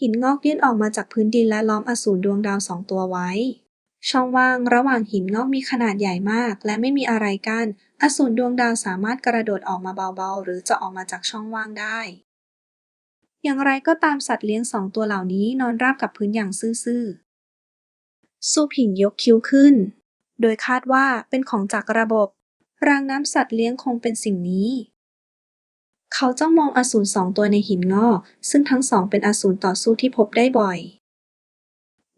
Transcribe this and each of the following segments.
หินงอกยื่นออกมาจากพื้นดินและล้อมอสูรดวงดาวสองตัวไว้ ช่องว่างระหว่างหินงอกมีขนาดใหญ่มาก และไม่มีอะไรกัน้นอสูรดวงดาวสามารถกระโดดออกมาเบาๆ หรือจะออกมาจากช่องว่างได้ อย่างไรก็ตามสัตว์เลี้ยงสองตัวเหล่านี้นอนราบกับพื้นอย่างซื่อๆซูผิงยกคิ้วขึ้น โดยคาดว่าเป็นของจากระบบ รางน้ำสัตว์เลี้ยงคงเป็นสิ่งนี้ เขาจ้องมองอสูรสองตัวในหินงอก ซึ่งทั้งสองเป็นอสูรต่อสู้ที่พบได้บ่อย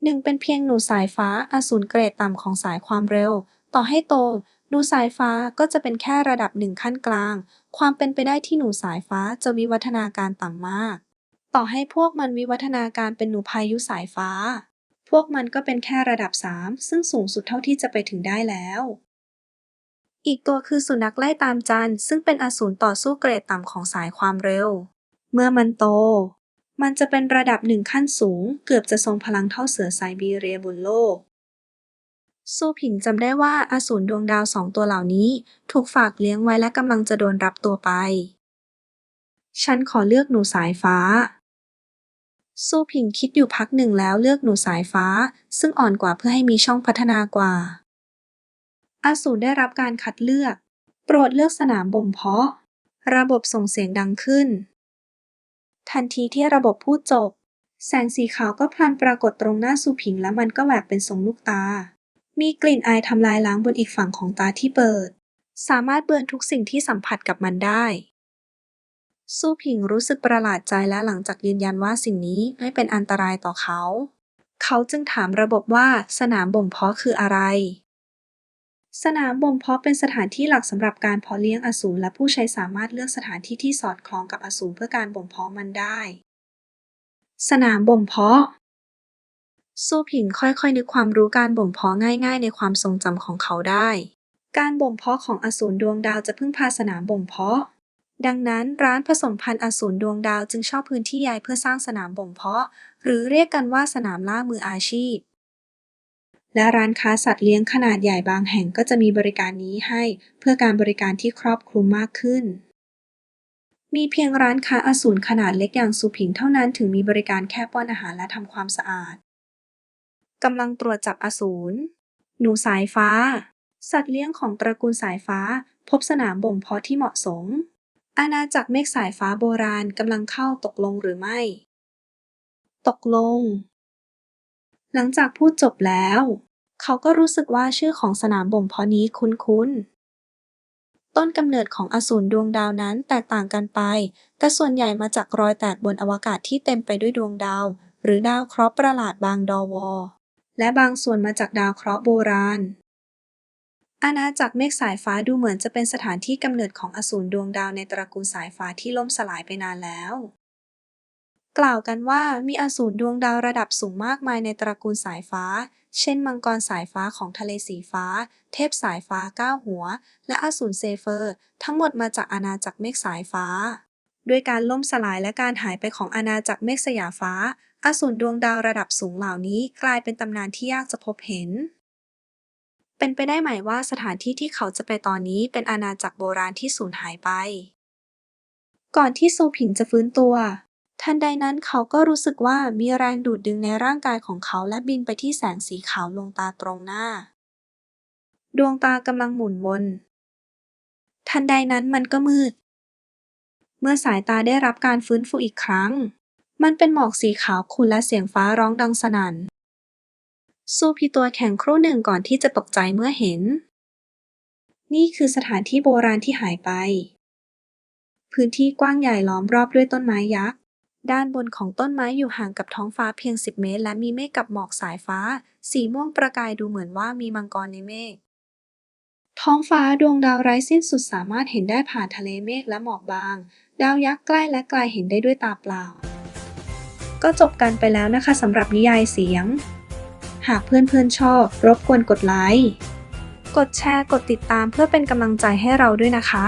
หนึ่งเป็นเพียงหนูสายฟ้าอสูรเกรดต่ำของสายความเร็ว ต่อให้โต หนูสายฟ้าก็จะเป็นแค่ระดับหนึ่งขั้นกลาง ความเป็นไปได้ที่หนูสายฟ้าจะวิวัฒนาการต่ำมาก ต่อให้พวกมันวิวัฒนาการเป็นหนูพายุสายฟ้า พวกมันก็เป็นแค่ระดับ 3 ซึ่งสูงสุดเท่าที่จะไปถึงได้แล้ว อีกตัวคือสุนัขไล่ตามจันทร์ซึ่งเป็นอสูรต่อสู้เกรดต่ำของสายความเร็ว เมื่อมันโต มันจะเป็นระดับหนึ่งขั้นสูง เกือบจะทรงพลังเท่าเสือไซบีเรียบนโลกสู้ผิงจำได้ว่าอสูรดวงดาวสองตัวเหล่านี้ ถูกฝากเลี้ยงไว้และกำลังจะโดนรับตัวไป ฉันขอเลือกหนูสายฟ้าสู้ผิงคิดอยู่พักหนึ่งแล้วเลือกหนูสายฟ้า ซึ่งอ่อนกว่าเพื่อให้มีช่องพัฒนากว่า อสูรได้รับการคัดเลือก โปรดเลือกสนามบ่มเพาะ ระบบส่งเสียงดังขึ้น ทันทีที่ระบบพูดจบ แสงสีขาวก็พลันปรากฏตรงหน้าซูผิงและมันก็แหวกเป็นทรงลูกตา มีกลิ่นอายทำลายล้างบนอีกฝั่งของตาที่เปิด สามารถเบือนทุกสิ่งที่สัมผัสกับมันได้สู้ผิงรู้สึกประหลาดใจและหลังจากยืนยันว่าสิ่งนี้ไม่เป็นอันตรายต่อเขา เขาจึงถามระบบว่าสนามบ่มเพาะคืออะไร สนามบ่มเพาะเป็นสถานที่หลักสำหรับการเพาะเลี้ยงอสูรและผู้ใช้สามารถเลือกสถานที่ที่สอดคล้องกับอสูรเพื่อการบ่มเพาะมันได้ สนามบ่มเพาะสู้ผิงค่อยๆ นึกความรู้การบ่มเพาะง่ายๆ ในความทรงจำของเขาได้ การบ่มเพาะของอสูรดวงดาวจะพึ่งพาสนามบ่มเพาะ ดังนั้นร้านผสมพันธุ์อสูรดวงดาวจึงช่าพื้นที่ใหญ่เพื่อสร้างสนามบ่มเพาะ หรือเรียกกันว่าสนามล่ามืออาชีพ และร้านค้าสัตว์เลี้ยงขนาดใหญ่บางแห่งก็จะมีบริการนี้ให้เพื่อการบริการที่ครอบคลุมมากขึ้น มีเพียงร้านค้าอสูรขนาดเล็กอย่างสุผิงเท่านั้นถึงมีบริการแค่ป้อนอาหารและทำความสะอาดกำลังตรวจจับอสูรหนูสายฟ้า สัตว์เลี้ยงของตระกูลสายฟ้า พบสนามบ่มเพาะที่เหมาะสม อาณาจักรเมฆสายฟ้าโบราณกำลังเข้าตกลงหรือไม่ ตกลง หลังจากพูดจบแล้ว เขาก็รู้สึกว่าชื่อของสนามบ่มเพาะนี้คุ้นๆต้นกำเนิดของอสูรดวงดาวนั้นแตกต่างกันไป แต่ส่วนใหญ่มาจากรอยแตกบนอวกาศที่เต็มไปด้วยดวงดาว หรือดาวเคราะห์ประหลาดบางดอวอ และบางส่วนมาจากดาวเคราะห์โบราณ อาณาจักรเมฆสายฟ้าดูเหมือนจะเป็นสถานที่กำเนิดของอสูรดวงดาวในตระกูลสายฟ้าที่ล่มสลายไปนานแล้ว กล่าวกันว่ามีอสูรดวงดาวระดับสูงมากมายในตระกูลสายฟ้า เช่นมังกรสายฟ้าของทะเลสีฟ้า เทพสายฟ้าเก้าหัว และอสูรเซเฟอร์ ทั้งหมดมาจากอาณาจักรเมฆสายฟ้า ด้วยการล่มสลายและการหายไปของอาณาจักรเมฆสยาฟ้า อสูรดวงดาวระดับสูงเหล่านี้กลายเป็นตำนานที่ยากจะพบเห็น เป็นไปได้ไหมว่าสถานที่ที่เขาจะไปตอนนี้เป็นอาณาจักรโบราณที่สูญหายไป ก่อนที่ซูผิงจะฟื้นตัว ทันใดนั้นเขาก็รู้สึกว่ามีแรงดูดดึงในร่างกายของเขาและบินไปที่แสงสีขาวลวงตาตรงหน้า ดวงตากำลังหมุนวน ทันใดนั้นมันก็มืด เมื่อสายตาได้รับการฟื้นฟูอีกครั้ง มันเป็นหมอกสีขาวขุ่นและเสียงฟ้าร้องดังสนั่นสู้พีตัวแข็งครู่หนึ่งก่อนที่จะตกใจเมื่อเห็น นี่คือสถานที่โบราณที่หายไป พื้นที่กว้างใหญ่ล้อมรอบด้วยต้นไม้ยักษ์ ด้านบนของต้นไม้อยู่ห่างกับท้องฟ้าเพียง10เมตร และมีเมฆกับหมอกสายฟ้า สีม่วงประกายดูเหมือนว่ามีมังกรในเมฆท้องฟ้าดวงดาวไร้สิ้นสุดสามารถเห็นได้ผ่านทะเลเมฆและหมอกบาง ดาวยักษ์ใกล้และไกลเห็นได้ด้วยตาเปล่า ก็จบกันไปแล้วนะคะสำหรับนิยายเสียง หากเพื่อนๆชอบ รบกวนกดไลค์ กดแชร์ กดติดตามเพื่อเป็นกำลังใจให้เราด้วยนะคะ